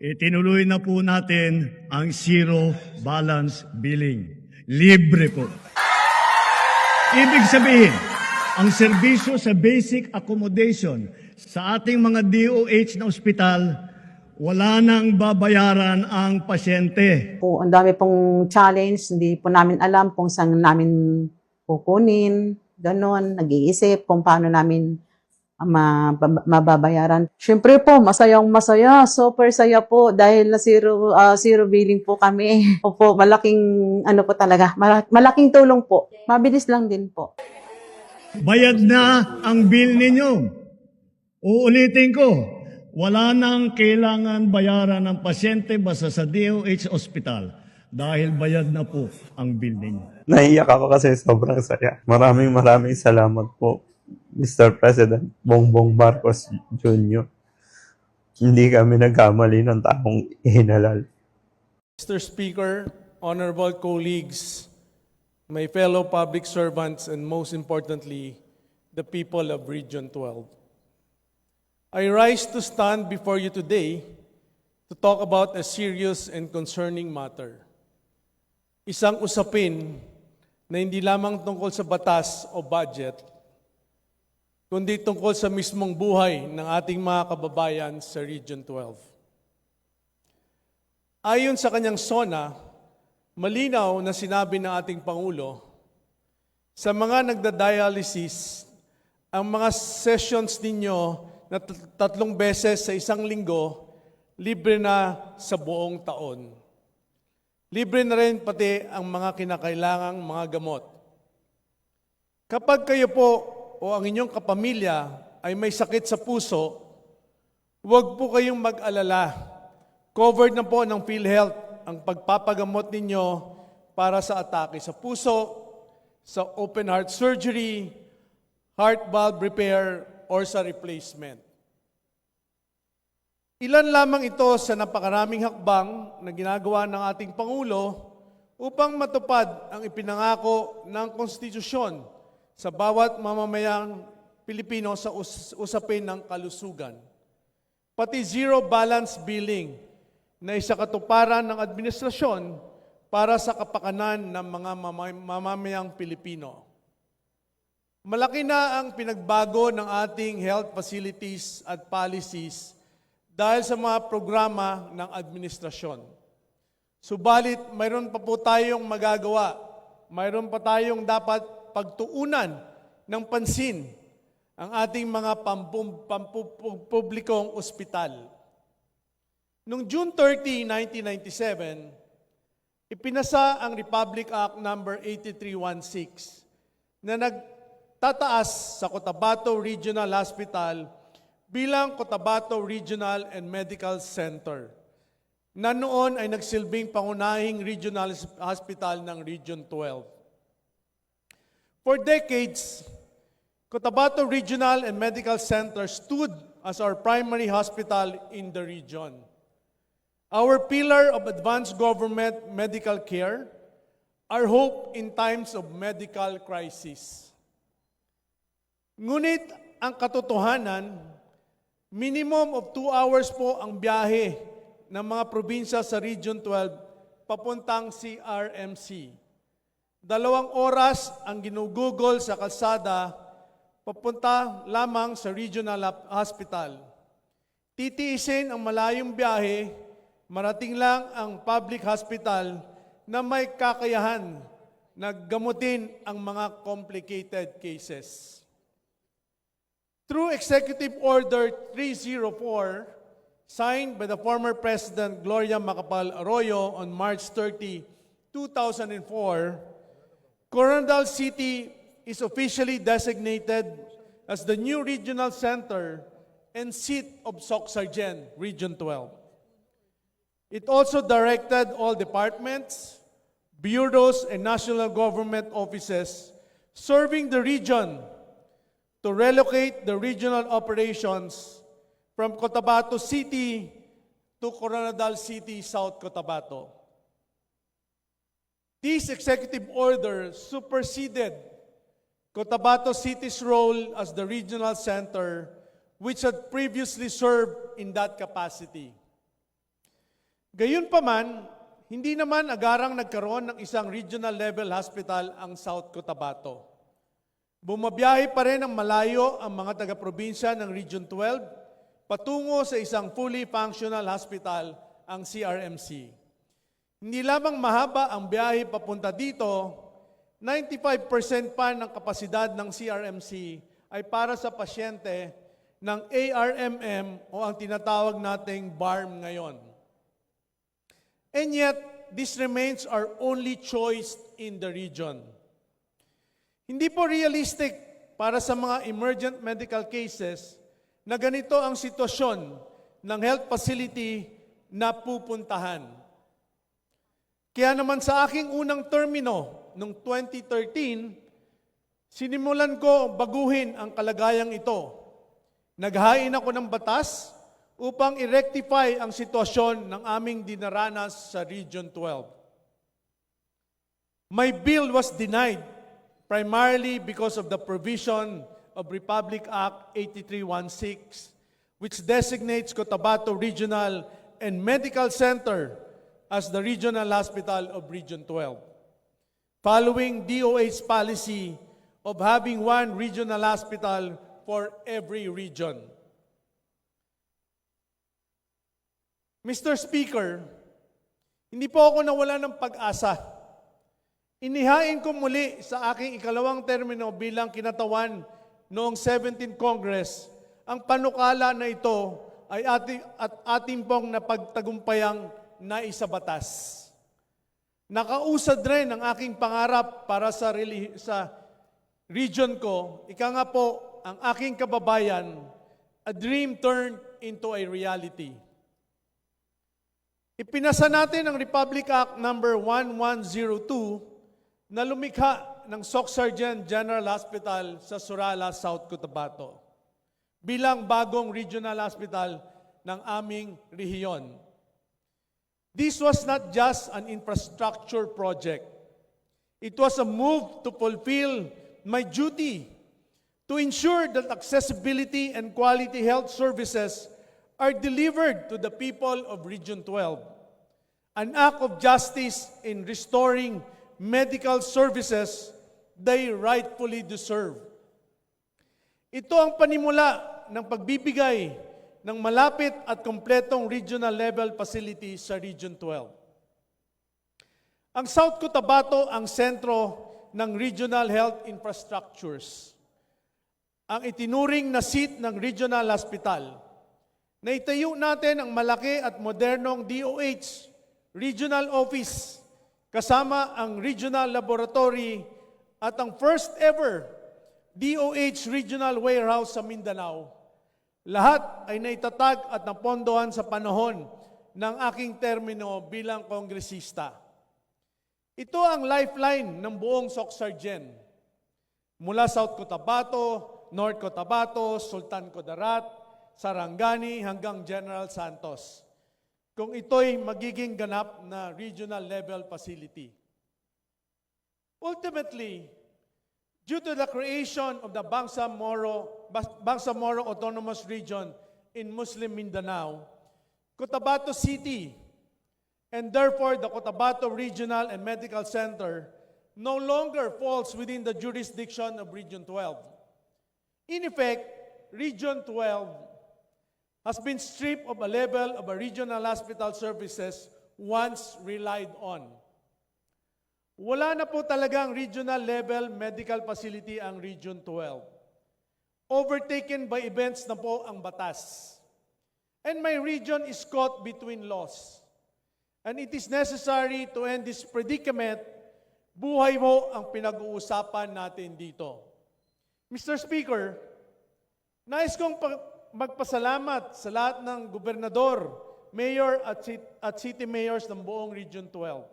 Itinuloy na po natin ang zero balance billing. Libre po. Ibig sabihin, ang serbisyo sa basic accommodation sa ating mga DOH na ospital, wala nang babayaran ang pasyente. po, ang dami pong challenge, hindi po namin alam kung saan namin kukunin, ganon, nag-iisip kung paano namin mababayaran. Siyempre po, masayang masaya, super saya po dahil na zero, ah, zero billing po kami. Opo, malaking, ano po talaga, mala- malaking tulong po. Mabilis lang din po. Bayad na ang bill ninyo. Uulitin ko, wala nang kailangan bayaran ng pasyente basta sa DOH Hospital dahil bayad na po ang bill ninyo. Naiyak ako kasi sobrang saya. Maraming maraming salamat po, Mr. President Bongbong Marcos Jr. Hindi kami nagkamali ng taong ihinalal. Mr. Speaker, honorable colleagues, my fellow public servants, and most importantly, the people of Region 12. I rise to stand before you today to talk about a serious and concerning matter. Isang usapin na hindi lamang tungkol sa batas o budget, kundi tungkol sa mismong buhay ng ating mga kababayan sa Region 12. Ayon sa kanyang SONA, malinaw na sinabi ng ating Pangulo, sa mga nagda-dialysis, ang mga sessions ninyo na tat- tatlong beses sa isang linggo, libre na sa buong taon. Libre na rin pati ang mga kinakailangang mga gamot. Kapag kayo po o ang inyong kapamilya ay may sakit sa puso, huwag po kayong mag-alala. Covered na po ng PhilHealth ang pagpapagamot ninyo para sa atake sa puso, sa open heart surgery, heart valve repair, or sa replacement. Ilan lamang ito sa napakaraming hakbang na ginagawa ng ating Pangulo upang matupad ang ipinangako ng konstitusyon sa bawat mamamayang Pilipino sa us- usapin ng kalusugan. Pati zero balance billing na isa katuparan ng administrasyon para sa kapakanan ng mga mamay- mamamayang Pilipino. Malaki na ang pinagbago ng ating health facilities at policies dahil sa mga programa ng administrasyon. Subalit, mayroon pa po tayong magagawa. Mayroon pa tayong dapat pagtuunan ng pansin ang ating mga pampum- pampublikong ospital. Noong June 30, 1997, ipinasa ang Republic Act number 8316 na nagtataas sa Cotabato Regional Hospital bilang Cotabato Regional and Medical Center na noon ay nagsilbing pangunahing regional hospital ng Region 12. For decades, Cotabato Regional and Medical Center stood as our primary hospital in the region. Our pillar of advanced government medical care, our hope in times of medical crisis. Ngunit ang katotohanan, minimum of two hours po ang biyahe ng mga probinsya sa Region 12 papuntang CRMC. Dalawang oras ang ginugugol sa kalsada papunta lamang sa regional hospital. Titiisin ang malayong biyahe, marating lang ang public hospital na may kakayahan na gamutin ang mga complicated cases. Through Executive Order 304, signed by the former President Gloria Macapagal Arroyo on March 30, 2004, Coronadal City is officially designated as the new regional center and seat of Socsargen, Region 12. It also directed all departments, bureaus, and national government offices serving the region to relocate the regional operations from Cotabato City to Coronadal City, South Cotabato. This executive order superseded Cotabato City's role as the regional center, which had previously served in that capacity. Gayunpaman, hindi naman agarang nagkaroon ng isang regional level hospital ang South Cotabato. Bumabiyahe pa rin ang malayo ang mga taga-probinsya ng Region 12 patungo sa isang fully functional hospital, ang CRMC. Hindi lamang mahaba ang biyahe papunta dito, 95% pa ng kapasidad ng CRMC ay para sa pasyente ng ARMM o ang tinatawag nating BARM ngayon. And yet, this remains our only choice in the region. Hindi po realistic para sa mga emergent medical cases na ganito ang sitwasyon ng health facility na pupuntahan. Kaya naman sa aking unang termino noong 2013, sinimulan ko baguhin ang kalagayang ito. Naghain ako ng batas upang i-rectify ang sitwasyon ng aming dinaranas sa Region 12. My bill was denied primarily because of the provision of Republic Act 8316, which designates Cotabato Regional and Medical Center as the regional hospital of Region 12. Following DOH's policy of having one regional hospital for every region. Mr. Speaker, hindi po ako nawala ng pag-asa. Inihain ko muli sa aking ikalawang termino bilang kinatawan noong 17th Congress ang panukala na ito ay ating, at ating pong napagtagumpayang naisabatas. Nakausad rin ang aking pangarap para sa, sa region ko. Ika nga po, ang aking kababayan, a dream turned into a reality. Ipinasa natin ang Republic Act number 1102 na lumikha ng SOC Sergeant General Hospital sa Surala, South Cotabato bilang bagong regional hospital ng aming rehiyon. This was not just an infrastructure project. It was a move to fulfill my duty to ensure that accessibility and quality health services are delivered to the people of Region 12. An act of justice in restoring medical services they rightfully deserve. Ito ang panimula ng pagbibigay ng malapit at kompletong regional level facility sa Region 12. Ang South Cotabato ang sentro ng regional health infrastructures. Ang itinuring na seat ng regional hospital. Naitayo natin ang malaki at modernong DOH, regional office, kasama ang regional laboratory at ang first ever DOH regional warehouse sa Mindanao. Lahat ay naitatag at napondohan sa panahon ng aking termino bilang kongresista. Ito ang lifeline ng buong Socsargen. Mula South Cotabato, North Cotabato, Sultan Kudarat, Sarangani hanggang General Santos. Kung ito'y magiging ganap na regional level facility. Ultimately, due to the creation of the Bangsamoro, Bangsamoro Autonomous Region in Muslim Mindanao, Cotabato City, and therefore the Cotabato Regional and Medical Center no longer falls within the jurisdiction of Region 12. In effect, Region 12 has been stripped of a level of a regional hospital services once relied on. Wala na po talagang regional level medical facility ang Region 12. Overtaken by events na po ang batas. And my region is caught between laws. And it is necessary to end this predicament. Buhay mo ang pinag-uusapan natin dito. Mr. Speaker, nais kong pa- magpasalamat sa lahat ng gobernador, mayor at, at city mayors ng buong Region 12.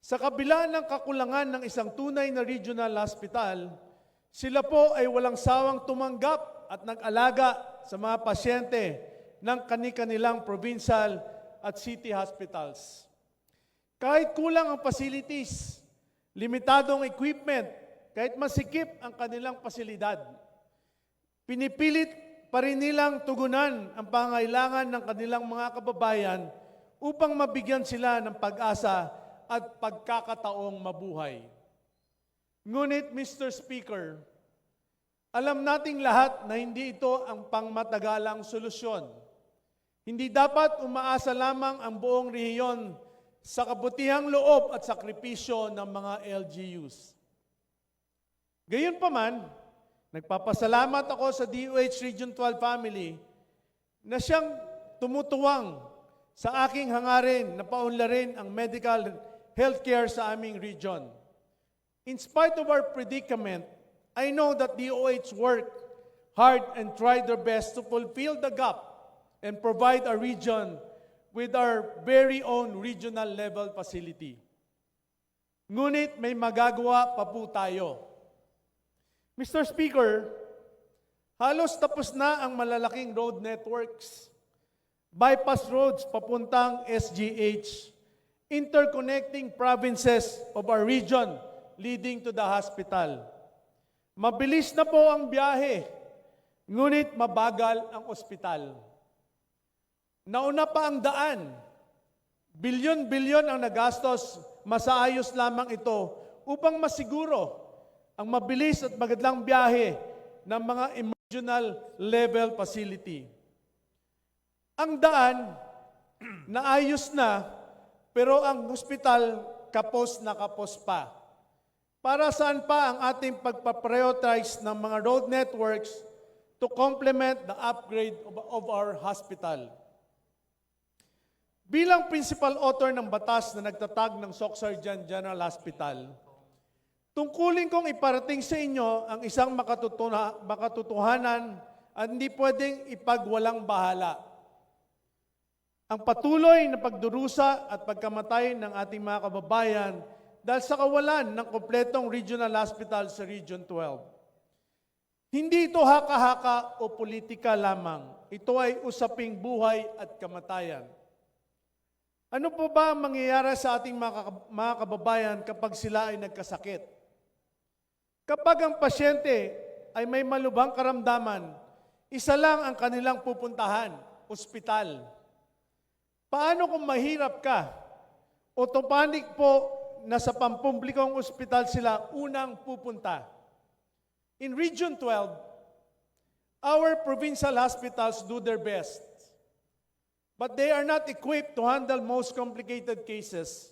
Sa kabila ng kakulangan ng isang tunay na regional hospital, sila po ay walang sawang tumanggap at nag-alaga sa mga pasyente ng kani-kanilang provincial at city hospitals. Kahit kulang ang facilities, limitadong equipment, kahit masikip ang kanilang pasilidad, pinipilit pa rin nilang tugunan ang pangailangan ng kanilang mga kababayan upang mabigyan sila ng pag-asa at pagkakataong mabuhay. Ngunit, Mr. Speaker, alam nating lahat na hindi ito ang pangmatagalang solusyon. Hindi dapat umaasa lamang ang buong rehiyon sa kabutihang loob at sakripisyo ng mga LGUs. Gayunpaman, nagpapasalamat ako sa DOH Region 12 family na siyang tumutuwang sa aking hangarin na paunlarin ang medical healthcare sa aming region. In spite of our predicament, I know that DOH worked hard and tried their best to fulfill the gap and provide our region with our very own regional level facility. Ngunit may magagawa pa po tayo. Mr. Speaker, halos tapos na ang malalaking road networks. Bypass roads papuntang SGH, interconnecting provinces of our region leading to the hospital. Mabilis na po ang biyahe, ngunit mabagal ang ospital. Nauna pa ang daan. Bilyon-bilyon ang nagastos, masaayos lamang ito upang masiguro ang mabilis at magandang biyahe ng mga emergenal level facility. Ang daan, naayos na, pero ang hospital kapos na kapos pa. Para saan pa ang ating pagpaprioritize ng mga road networks to complement the upgrade of, our hospital? Bilang principal author ng batas na nagtatag ng Socsarjan General Hospital, tungkulin kong iparating sa inyo ang isang makatutuna, makatutuhanan at hindi pwedeng ipagwalang bahala. Ang patuloy na pagdurusa at pagkamatay ng ating mga kababayan dahil sa kawalan ng kompletong regional hospital sa Region 12. Hindi ito haka-haka o politika lamang. Ito ay usaping buhay at kamatayan. Ano po ba ang mangyayari sa ating mga kababayan kapag sila ay nagkasakit? Kapag ang pasyente ay may malubhang karamdaman, isa lang ang kanilang pupuntahan, ospital. Paano kung mahirap ka? Autopanic po na sa pampublikong ospital sila unang pupunta. In Region 12, our provincial hospitals do their best. But they are not equipped to handle most complicated cases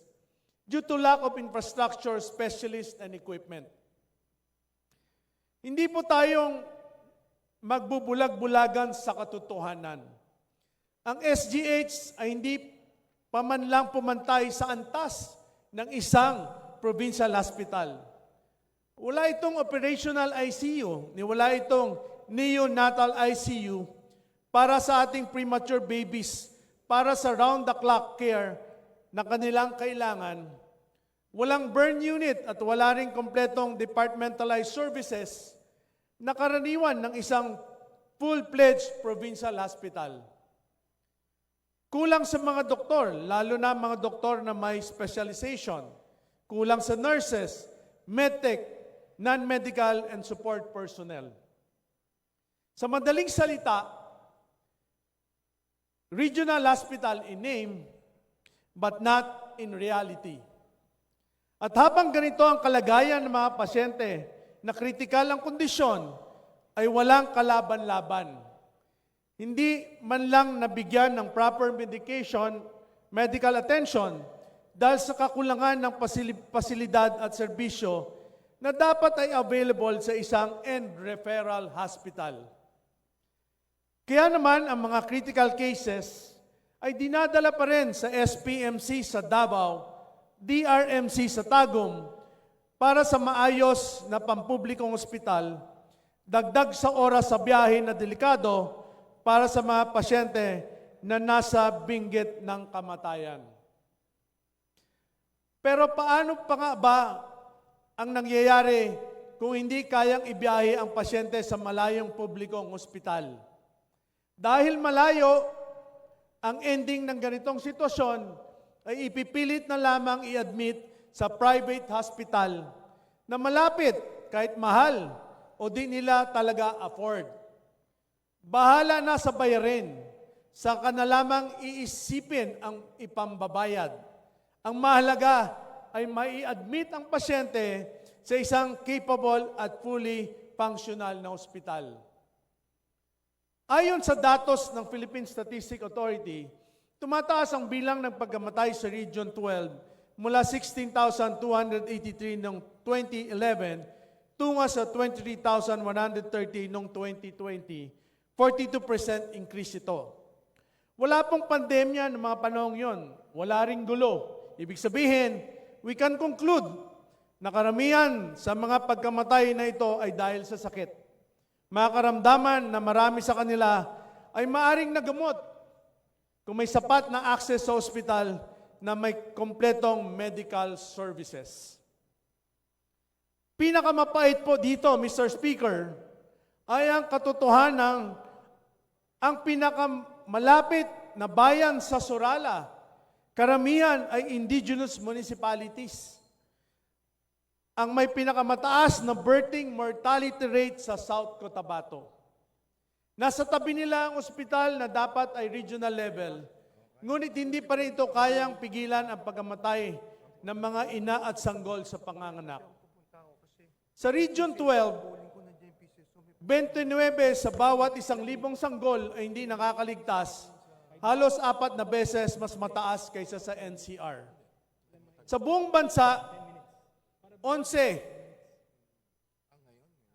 due to lack of infrastructure, specialists, and equipment. Hindi po tayong magbubulag-bulagan sa katotohanan. Ang SGH ay hindi paman lang pumantay sa antas ng isang provincial hospital. Wala itong operational ICU, wala itong neonatal ICU para sa ating premature babies, para sa round-the-clock care na kanilang kailangan. Walang burn unit at wala rin kompletong departmentalized services na karaniwan ng isang full-fledged provincial hospital. Kulang sa mga doktor, lalo na mga doktor na may specialization. Kulang sa nurses, medtech, non-medical, and support personnel. Sa madaling salita, regional hospital in name, but not in reality. At habang ganito ang kalagayan ng mga pasyente na kritikal ang kondisyon, ay walang kalaban-laban. Hindi man lang nabigyan ng proper medication, medical attention dahil sa kakulangan ng pasili- pasilidad at serbisyo na dapat ay available sa isang end referral hospital. Kaya naman ang mga critical cases ay dinadala pa rin sa SPMC sa Davao, DRMC sa Tagum para sa maayos na pampublikong ospital, dagdag sa oras sa biyahe na delikado para sa mga pasyente na nasa binggit ng kamatayan. Pero paano pa nga ba ang nangyayari kung hindi kayang ibiyahe ang pasyente sa malayong publikong ospital? Dahil malayo, ang ending ng ganitong sitwasyon ay ipipilit na lamang i-admit sa private hospital na malapit kahit mahal o di nila talaga afford. Bahala na sa bayarin sa na lamang iisipin ang ipambabayad. Ang mahalaga ay mai-admit ang pasyente sa isang capable at fully functional na ospital. Ayon sa datos ng Philippine Statistic Authority, tumataas ang bilang ng pagkamatay sa Region 12 mula 16,283 noong 2011 tungo sa 23,130 noong 2020. 42% increase ito. Wala pong pandemya ng mga panahong yon. Wala ring gulo. Ibig sabihin, we can conclude na karamihan sa mga pagkamatay na ito ay dahil sa sakit. Mga karamdaman na marami sa kanila ay maaring nagamot kung may sapat na access sa ospital na may kompletong medical services. Pinakamapait po dito, Mr. Speaker, ay ang katotohanan ang pinakamalapit na bayan sa Sorala, karamihan ay indigenous municipalities. Ang may pinakamataas na birthing mortality rate sa South Cotabato. Nasa tabi nila ang ospital na dapat ay regional level, ngunit hindi pa rin ito kayang pigilan ang pagkamatay ng mga ina at sanggol sa panganganak. Sa Region 12, 29 sa bawat isang libong sanggol ay hindi nakakaligtas, halos apat na beses mas mataas kaysa sa NCR. Sa buong bansa, 11,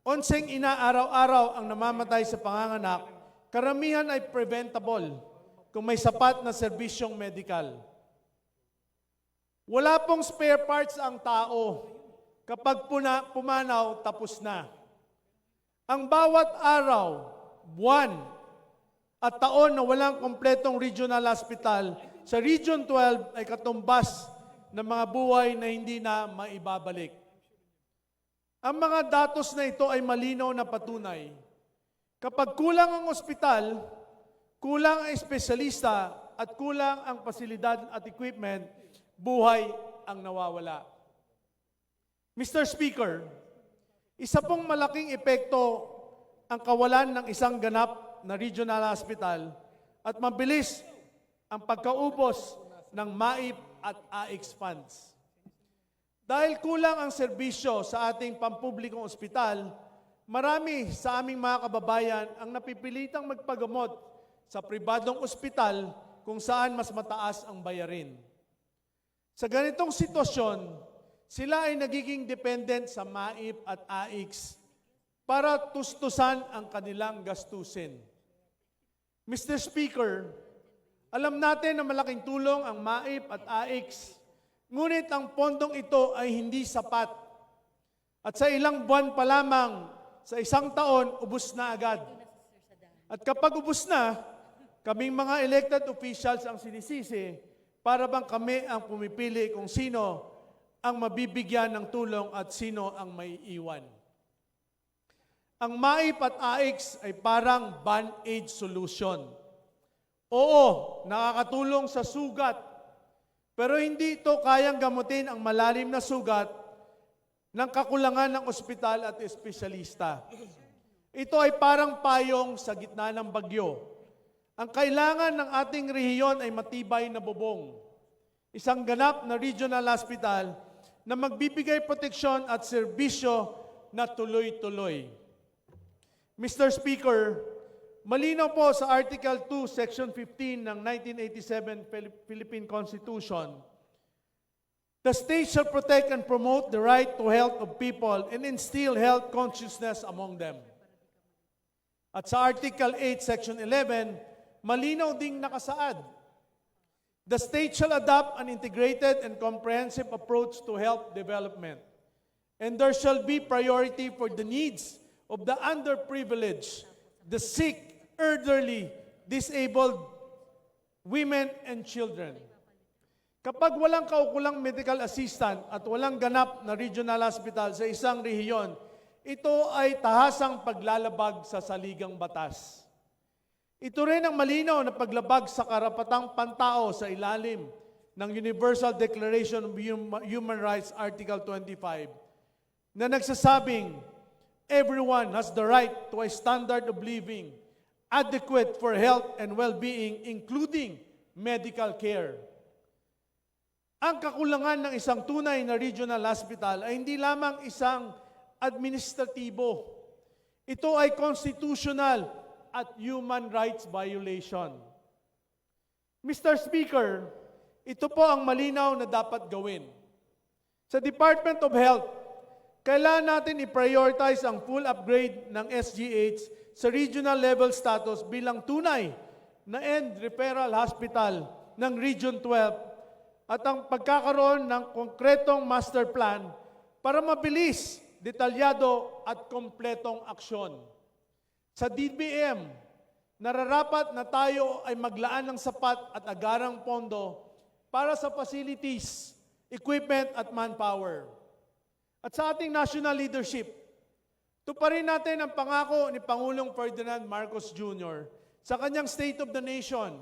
11 ina araw-araw ang namamatay sa panganganak, karamihan ay preventable kung may sapat na serbisyong medikal. Wala pong spare parts ang tao. Kapag puna, pumanaw, tapos na. Ang bawat araw, buwan, at taon na walang kompletong regional hospital sa Region 12 ay katumbas ng mga buhay na hindi na maibabalik. Ang mga datos na ito ay malinaw na patunay. Kapag kulang ang ospital, kulang ang espesyalista, at kulang ang pasilidad at equipment, buhay ang nawawala. Mr. Speaker, isa pong malaking epekto ang kawalan ng isang ganap na regional hospital at mabilis ang pagkaubos ng MAIP at AIX funds. Dahil kulang ang serbisyo sa ating pampublikong ospital, marami sa aming mga kababayan ang napipilitang magpagamot sa pribadong ospital kung saan mas mataas ang bayarin. Sa ganitong sitwasyon, sila ay nagiging dependent sa MAIP at AIX para tustusan ang kanilang gastusin. Mr. Speaker, alam natin na malaking tulong ang MAIP at AIX, ngunit ang pondong ito ay hindi sapat. At sa ilang buwan pa lamang, sa isang taon, ubus na agad. At kapag ubus na, kaming mga elected officials ang sinisisi para bang kami ang pumipili kung sino ang mabibigyan ng tulong at sino ang may iwan. Ang MAIP at AIX ay parang band-aid solution. Oo, nakakatulong sa sugat, pero hindi ito kayang gamutin ang malalim na sugat ng kakulangan ng ospital at espesyalista. Ito ay parang payong sa gitna ng bagyo. Ang kailangan ng ating rehiyon ay matibay na bubong. Isang ganap na regional hospital na magbibigay proteksyon at serbisyo na tuloy-tuloy. Mr. Speaker, malinaw po sa Article 2, Section 15 ng 1987 Phil- Philippine Constitution, The state shall protect and promote the right to health of people and instill health consciousness among them. At sa Article 8, Section 11, malinaw ding nakasaad, The state shall adopt an integrated and comprehensive approach to health development. And there shall be priority for the needs of the underprivileged, the sick, elderly, disabled, women, and children. Kapag walang kaukulang medical assistant at walang ganap na regional hospital sa isang rehiyon, ito ay tahasang paglalabag sa saligang batas. Ito rin ang malinaw na paglabag sa karapatang pantao sa ilalim ng Universal Declaration of Hum- Human Rights Article 25 na nagsasabing, everyone has the right to a standard of living adequate for health and well-being, including medical care. Ang kakulangan ng isang tunay na regional hospital ay hindi lamang isang administratibo. Ito ay constitutional at human rights violation. Mr. Speaker, ito po ang malinaw na dapat gawin. Sa Department of Health, kailangan natin i-prioritize ang full upgrade ng SGH sa regional level status bilang tunay na end referral hospital ng Region 12 at ang pagkakaroon ng konkretong master plan para mabilis, detalyado at kompletong aksyon. Sa DBM, nararapat na tayo ay maglaan ng sapat at agarang pondo para sa facilities, equipment at manpower. At sa ating national leadership, tuparin natin ang pangako ni Pangulong Ferdinand Marcos Jr. sa kanyang State of the Nation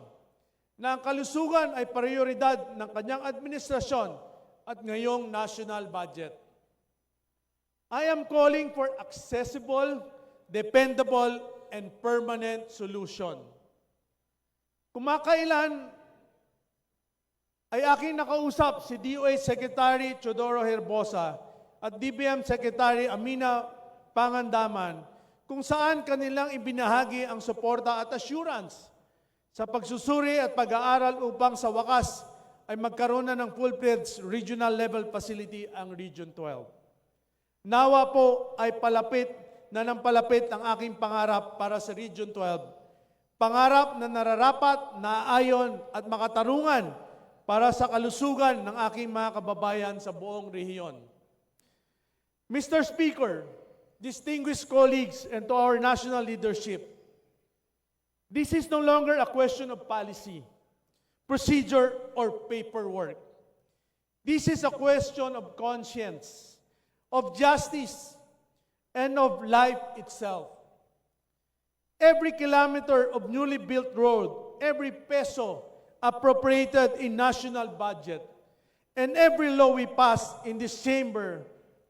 na ang kalusugan ay prioridad ng kanyang administrasyon at ngayong national budget. I am calling for accessible, dependable, and permanent solution. Kumakailan ay aking nakausap si DOH Secretary Chodoro Herbosa at DBM Secretary Amina Pangandaman kung saan kanilang ibinahagi ang suporta at assurance sa pagsusuri at pag-aaral upang sa wakas ay magkaroon na ng full-fledged regional level facility ang Region 12. Nawa po ay palapit na ng palapit ang aking pangarap para sa Region 12. Pangarap na nararapat, naayon at makatarungan para sa kalusugan ng aking mga kababayan sa buong rehiyon. Mr. Speaker, distinguished colleagues, and to our national leadership, this is no longer a question of policy, procedure, or paperwork. This is a question of conscience, of justice, and of life itself. Every kilometer of newly built road, every peso appropriated in national budget, and every law we pass in this chamber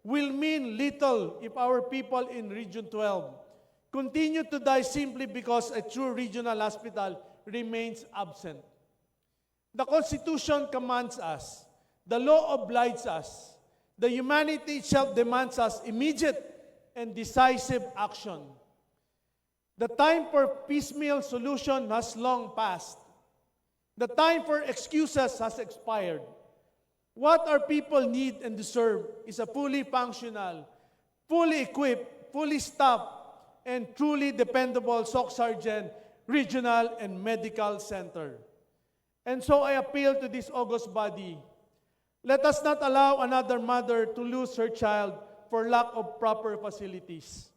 will mean little if our people in Region 12 continue to die simply because a true regional hospital remains absent. The Constitution commands us, the law obliges us, the humanity itself demands us immediate and decisive action. The time for piecemeal solution has long passed. The time for excuses has expired. What our people need and deserve is a fully functional, fully equipped, fully staffed, and truly dependable SOC Sergeant Regional and Medical Center. And so I appeal to this august body. Let us not allow another mother to lose her child for lack of proper facilities.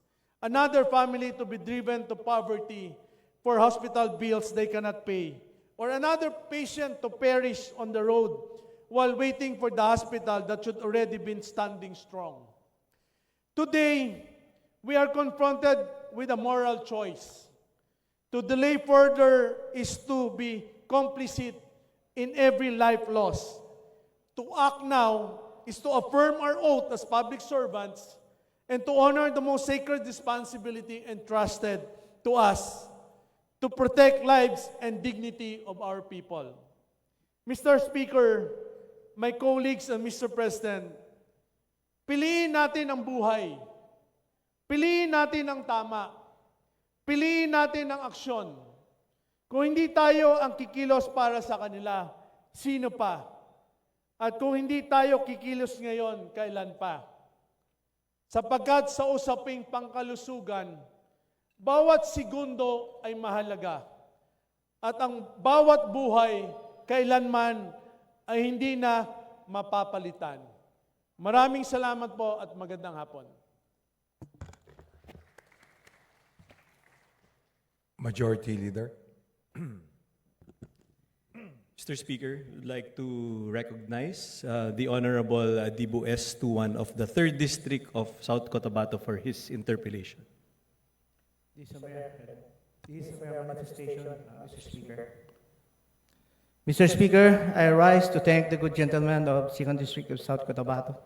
Another family to be driven to poverty for hospital bills they cannot pay. Or another patient to perish on the road while waiting for the hospital that should already been standing strong. Today, we are confronted with a moral choice. To delay further is to be complicit in every life loss. To act now is to affirm our oath as public servants and to honor the most sacred responsibility entrusted to us to protect lives and dignity of our people. Mr. Speaker, my colleagues and Mr. President, piliin natin ang buhay. Piliin natin ang tama. Piliin natin ang aksyon. Kung hindi tayo ang kikilos para sa kanila, sino pa? At kung hindi tayo kikilos ngayon, kailan pa? Sapagkat sa usaping pangkalusugan, bawat segundo ay mahalaga. At ang bawat buhay, kailanman ay hindi na mapapalitan. Maraming salamat po at magandang hapon. Majority Leader. Mr. Speaker, I'd like to recognize uh, the Honorable uh, Dibu S. Tuan of the 3rd District of South Cotabato for his interpellation. This is a mayor, this is a mayor manifestation, uh, Mr. Speaker. Mr. Speaker, I rise to thank the good gentleman of Second District of South Cotabato,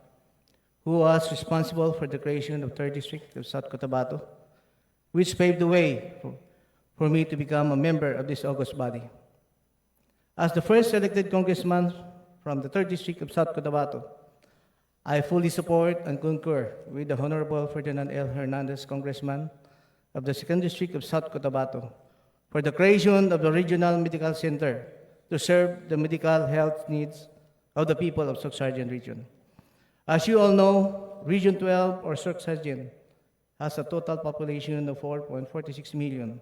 who was responsible for the creation of Third District of South Cotabato, which paved the way for, for me to become a member of this august body. As the first elected congressman from the 3rd District of South Cotabato, I fully support and concur with the Honorable Ferdinand L. Hernandez, Congressman of the 2nd District of South Cotabato, for the creation of the Regional Medical Center to serve the medical health needs of the people of Soxargen region. As you all know, Region 12 or Soxargen has a total population of 4.46 million.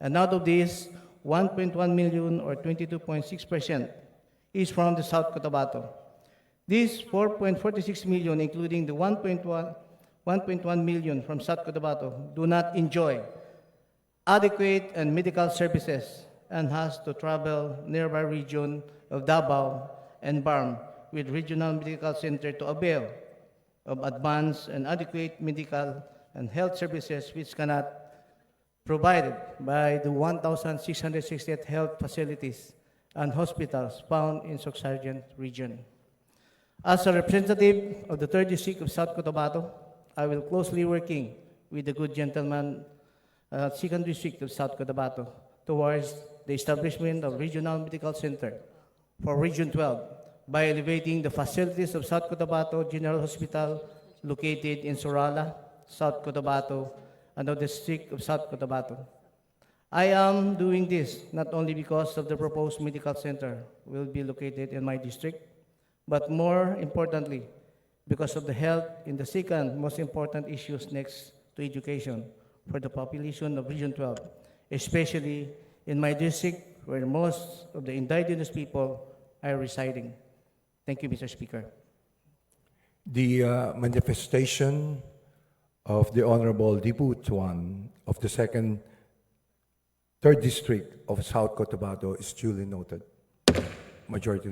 And out of this, 1.1 million or 22.6% is from the South Cotabato. These 4.46 million, including the 1.1 1.1 million from South Cotabato, do not enjoy adequate and medical services and has to travel nearby region of Davao and Barm with regional medical center to avail of advanced and adequate medical and health services which cannot provided by the 1,668 health facilities and hospitals found in Soxargent region. As a representative of the 3rd District of South Cotabato, I will closely working with the good gentleman, uh, 2nd District of South Cotabato, towards the establishment of Regional Medical Center for Region 12 by elevating the facilities of South Cotabato General Hospital located in Sorala, South Cotabato, and of the District of South Cotabato. I am doing this not only because of the proposed medical center will be located in my district, but more importantly, because of the health in the second most important issues next to education for the population of Region 12, especially in my district where most of the indigenous people are residing. Thank you, Mr. Speaker. The uh, manifestation of the Honorable Dibu Tuan of the second, third district of South Cotabato is duly noted. Majority